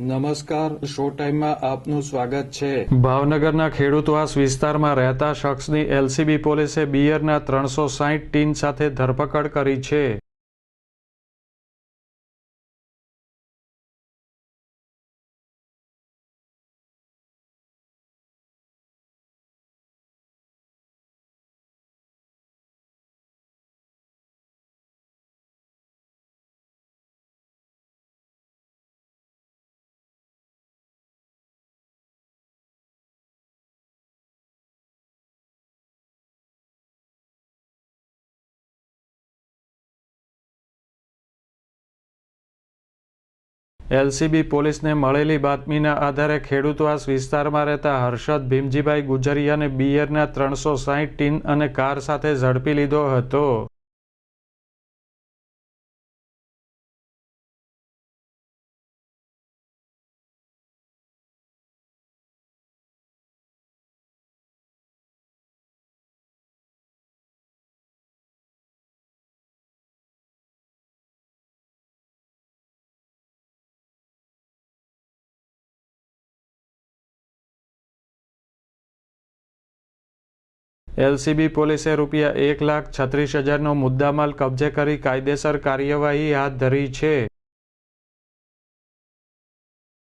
નમસ્કાર, શો ટાઈમમાં આપનું સ્વાગત છે. ભાવનગરના ખેડૂતવાસ વિસ્તારમાં રહેતા શખ્સની એલસીબી પોલીસે બિયરના ત્રણસો સાહીઠ ટીન સાથે ધરપકડ કરી છે. એલસીબી પોલીસને મળેલી બાતમીના આધારે ખેડૂતવાસ વિસ્તારમાં રહેતા હર્ષદ ભીમજીભાઈ ગુજરિયાને બિયરના ત્રણસો સાહીઠ ટીન અને કાર સાથે ઝડપી લીધો હતો. એલસીબી પોલીસે રૂપિયા એક લાખ છત્રીસ હજારનો મુદ્દામાલ કબજે કરી કાયદેસર કાર્યવાહી હાથ ધરી છે.